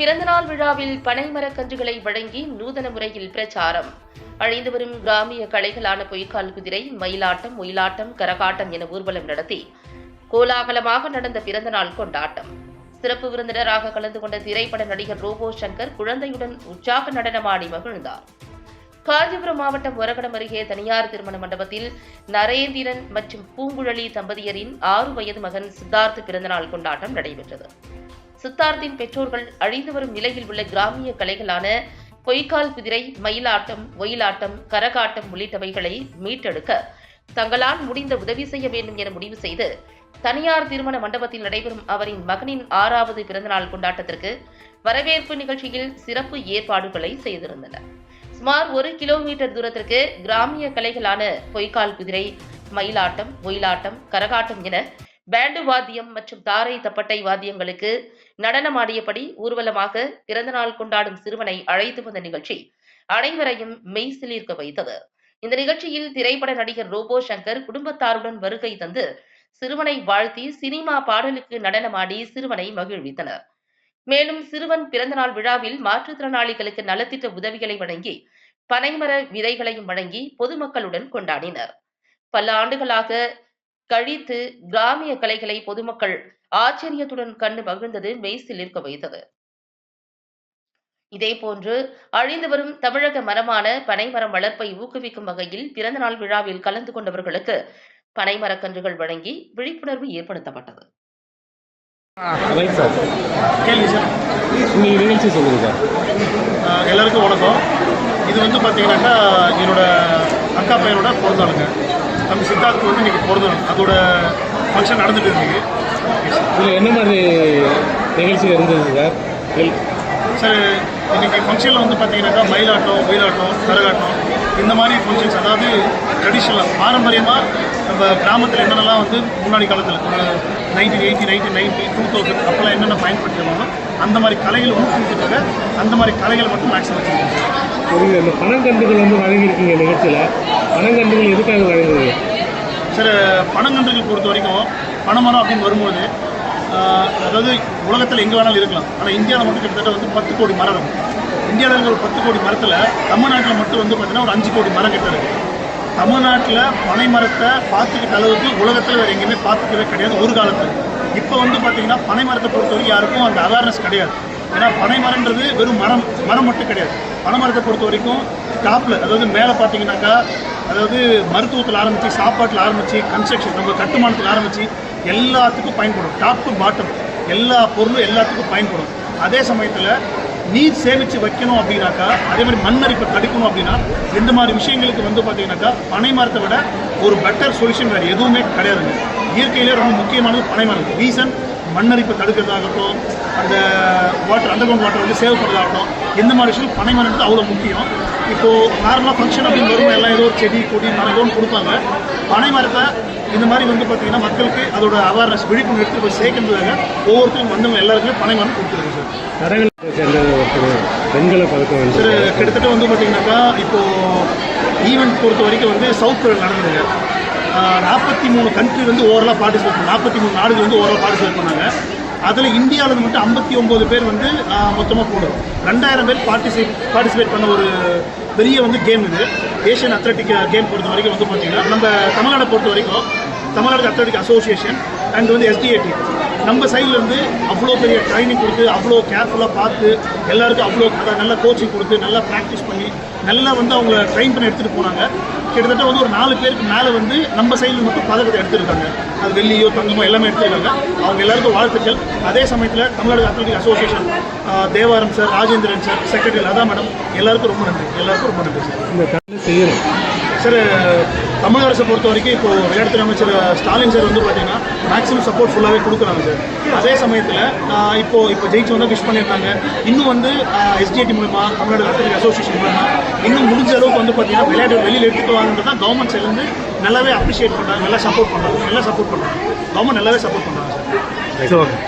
பிறந்தநாள் விழாவில் பனைமரக் கன்றுகளை வழங்கி நூதன முறையில் பிரச்சாரம். அழிந்து வரும் கிராமிய கலைகளான பொய்க்கால் குதிரை மயிலாட்டம் ஒயிலாட்டம் கரகாட்டம் என ஊர்வலம் நடத்தி கோலாகலமாக நடந்த பிறந்தநாள் கொண்டாட்டம். சிறப்பு விருந்தினராக கலந்து கொண்ட திரைப்பட நடிகர் ரோபோ சங்கர் குழந்தையுடன் உற்சாக நடனமாடி மகிழ்ந்தார். காஞ்சிபுரம் மாவட்டம் ஒரகடம் அருகே தனியார் திருமண மண்டபத்தில் நரேந்திரன் மற்றும் பூங்குழலி தம்பதியரின் ஆறு வயது மகன் சித்தார்த் பிறந்தநாள் கொண்டாட்டம் நடைபெற்றது. சித்தார்த்தின் பெற்றோர்கள் அழிந்து வரும் நிலையில் உள்ள கிராமிய கலைகளான பொய்க்கால் குதிரை மயிலாட்டம் ஒயிலாட்டம் கரகாட்டம் உள்ளிட்டவைகளை மீட்டெடுக்க தங்களால் முடிந்த உதவி செய்ய வேண்டும் என முடிவு செய்து தனியார் திருமண மண்டபத்தில் நடைபெறும் அவரின் மகனின் ஆறாவது பிறந்தநாள் கொண்டாட்டத்திற்கு வரவேற்பு நிகழ்ச்சியில் சிறப்பு ஏற்பாடுகளை செய்திருந்தனர். சுமார் ஒரு கிலோமீட்டர் தூரத்திற்கு கிராமிய கலைகளான பொய்க்கால் குதிரை மயிலாட்டம் ஒயிலாட்டம் கரகாட்டம் என பேண்டு வாத்தியம் மற்றும் தாரை தப்பட்டை வாத்தியங்களுக்கு நடனமாடியபடி ஊர்வலமாக பிறந்தநாள் கொண்டாடும் சிறுவனை அழைத்து வந்த நிகழ்ச்சி அனைவரையும் மெய்சிலிர்க்க வைத்தது. இந்த நிகழ்ச்சியில் திரைப்பட நடிகர் ரோபோ சங்கர் குடும்பத்தாருடன் வருகை தந்து சிறுவனை வாழ்த்தி சினிமா பாடலுக்கு நடனமாடி சிறுவனை மகிழ்வித்தனர். மேலும் சிறுவன் பிறந்தநாள் விழாவில் மாற்றுத்திறனாளிகளுக்கு நலத்திட்ட உதவிகளை வழங்கி பனைமர விதைகளையும் வழங்கி பொதுமக்களுடன் கொண்டாடினர். பல ஆண்டுகளாக கழித்து கிராமிய கலைகளை பொதுமக்கள் ஆச்சரியத்துடன் கண்டு மகிழ்ந்தது மெய்சிலிர்க்க வைத்தது. இதேபோன்று அழிந்து வரும் தமிழக மரமான பனைமரம் வளர்ப்பை ஊக்குவிக்கும் வகையில் பிறந்தநாள் விழாவில் கலந்து கொண்டவர்களுக்கு பனைமரக்கன்றுகள் வழங்கி விழிப்புணர்வு ஏற்படுத்தப்பட்டது. எல்லாருக்கும் வணக்கம். இது வந்து பார்த்தீங்கன்னாக்கா என்னோட அக்கா பையனோட பிறந்தாளுங்க தம்பி சித்தார்த் வந்து இன்னைக்கு பிறந்தாள் அதோட ஃபங்க்ஷன் நடந்துட்டு இருந்தது இதில் என்ன மாதிரி நிகழ்ச்சி இருந்தது சார் சார் இன்னைக்கு ஃபங்க்ஷனில் வந்து பார்த்தீங்கன்னாக்கா மயிலாட்டம் ஒயிலாட்டம் கரகாட்டம் இந்த மாதிரி ஃபங்க்ஷன்ஸ் அதாவது ட்ரெடிஷ்னலாக பாரம்பரியமாக நம்ம கிராமத்தில் என்னென்னலாம் வந்து முன்னாடி காலத்தில் nineteen eighty nineteen ninety two thousand அப்போல்லாம் என்னென்ன பயன்படுத்தினாங்களோ அந்த மாதிரி கலைகள் ஊக்குவிக்கிறதுக்காக அந்த மாதிரி கலைகள் மட்டும் மேக்ஸிமம் வச்சுருக்கோம் புரியல இந்த பணங்கன்றுகள் வந்து வழங்கியிருக்கீங்க நிகழ்ச்சியில். பணங்கன்றுகள் எதுக்காக வழங்குறீங்க சார் பனங்கன்றுகள் பொறுத்த வரைக்கும் பணமரம் அப்படின்னு வரும்போது அதாவது உலகத்தில் எங்கே வேணாலும் இருக்கலாம். ஆனால் இந்தியாவில் மட்டும் கிட்டத்தட்ட வந்து பத்து கோடி மரம் இருக்கும் இந்தியாவில் இருக்கிற ஒரு பத்து கோடி மரத்தில் தமிழ்நாட்டில் மட்டும் வந்து பார்த்தீங்கன்னா ஒரு அஞ்சு கோடி மரம் கிட்ட இருக்குது தமிழ்நாட்டில் பனை மரத்தை பார்த்துக்கிட்ட அளவுக்கு உலகத்தில் வேறு எங்கேயுமே பார்த்துக்கவே கிடையாது ஒரு காலத்தில். இப்போ வந்து பார்த்தீங்கன்னா பனை மரத்தை பொறுத்த வரைக்கும் யாருக்கும் அந்த அவேர்னஸ் கிடையாது. ஏன்னா பனை மரம்ன்றது வெறும் மரம் மரம் மட்டும் கிடையாது. பனை மரத்தை பொறுத்த வரைக்கும் டாப்பில் அதாவது மேலே பார்த்தீங்கன்னாக்கா அதாவது மருத்துவத்தில் ஆரம்பித்து சாப்பாட்டில் ஆரம்பித்து கன்ஸ்ட்ரக்ஷன் நம்ம கட்டுமானத்தில் ஆரம்பித்து எல்லாத்துக்கும் பயன்படும். டாப் டு பாட்டம் எல்லா பொருளும் எல்லாத்துக்கும் பயன்படும். அதே சமயத்தில் நீர் சேமித்து வைக்கணும் அப்படின்னாக்கா அதே மாதிரி மண்ணரிப்பை தடுக்கணும் அப்படின்னா இந்த மாதிரி விஷயங்களுக்கு வந்து பார்த்தீங்கன்னாக்கா பனை மரத்தை விட ஒரு பெட்டர் சொல்யூஷன் வேறு எதுவுமே கிடையாதுங்க. இயற்கையிலே ரொம்ப முக்கியமானது பனை மரம். ரீசன் மண்ணரிப்பை தடுக்கிறதாகட்டும் அந்த வாட்டர் அண்டர் கிரவுண்ட் வாட்டர் வந்து சேவ் பண்ணுறதாகட்டும் இந்த மாதிரி விஷயம் பனை மரம்ன்றது அவ்வளோ முக்கியம். இப்போது நார்மலாக ஃபங்க்ஷன் அப்படின்னு வரும்போது எல்லாம் ஏதோ ஒரு செடி கொடி மரம் ஏதோ ஒன்று கொடுப்பாங்க. பனை மரத்தை இந்த மாதிரி வந்து பார்த்தீங்கன்னா மக்களுக்கு அதோட அவேர்னஸ் விழிப்புணர்வு எடுத்து போய் சேர்க்கறதுக்காக ஒவ்வொருத்தரும் வந்தவங்க எல்லாருக்குமே பனை மரம் கொடுத்துருக்கு சார். சேர்ந்த ஒருத்தர் பெண்களை பதக்கம் வந்து சார் கிட்டத்தட்ட வந்து பார்த்தீங்கன்னாக்கா இப்போது ஈவெண்ட் பொறுத்த வரைக்கும் வந்து சவுத் நடந்ததுங்க. நாற்பத்தி மூணு கண்ட்ரி வந்து ஓவரலாக பார்ட்டிசிபேட் பண்ணாங்க. நாற்பத்தி மூணு நாடுகள் வந்து ஓவரால் பார்ட்டிசிபேட் பண்ணாங்க. அதில் இந்தியாவில் மட்டும் ஐம்பத்தி ஒம்பது பேர் வந்து மொத்தமாக போடுறோம் ரெண்டாயிரம் பேர் பார்ட்டிசிபேட் பார்ட்டிசிபேட் பண்ண ஒரு பெரிய வந்து கேம் இது. ஏஷியன் அத்லட்டிக் கேம் பொறுத்த வரைக்கும் வந்து பார்த்தீங்கன்னா நம்ம தமிழ்நாடை பொறுத்த வரைக்கும் தமிழ்நாடு அத்லட்டிக் அசோசியேஷன் அண்ட் வந்து எஸ்டிஏடி நம்ம சைடில் இருந்து அவ்வளோ பெரிய ட்ரைனிங் கொடுத்து அவ்வளோ கேர்ஃபுல்லாக பார்த்து எல்லாருக்கும் அவ்வளோ அதான் நல்ல கோச்சிங் கொடுத்து நல்லா ப்ராக்டிஸ் பண்ணி நல்லா வந்து அவங்க ட்ரெயின் பண்ணி எடுத்துகிட்டு போனாங்க. கிட்டத்தட்ட வந்து ஒரு நாலு பேருக்கு மேலே வந்து நம்ம சைடில் மட்டும் பதக்கத்தை எடுத்திருக்காங்க. அது வெள்ளியோ தங்கமோ எல்லாமே எடுத்திருக்காங்க. அவங்க எல்லாருக்கும் வாழ்த்துக்கள். அதே சமயத்தில் Tamil Nadu athletic association Devaram sir Rajendran sir secretary Latha madam எல்லாருக்கும் ரொம்ப நன்றி. எல்லாருக்கும் ரொம்ப நன்றி சார். இந்த சார் தமிழக அரசை பொறுத்த வரைக்கும் இப்போ விளையாட்டுத்துறை அமைச்சர் ஸ்டாலின் சார் வந்து பார்த்தீங்கன்னா மேக்ஸிமம் சப்போர்ட் ஃபுல்லாகவே கொடுக்குறாங்க சார். அதே சமயத்தில் இப்போ இப்போ ஜெயிச்சு வந்தால் விஷ் பண்ணியிருக்காங்க. இன்னும் வந்து எஸ்டிஐடி மூலமா தமிழ்நாடு விளையாட்டு அசோசியேஷன் மூலமா இன்னும் முடிஞ்ச அளவுக்கு வந்து பார்த்தீங்கன்னா விளையாட்டு வெளியில் எடுத்துட்டு வாங்கன்றது தான் கவர்மெண்ட் சைட்லேருந்து நல்லாவே அப்ரிஷியேட் பண்ணுறாங்க நல்லா சப்போர்ட் பண்ணுறாங்க நல்லா சப்போர்ட் பண்ணுறாங்க கவர்மெண்ட் நல்லாவே சப்போர்ட் பண்ணுறாங்க சார். ஓகே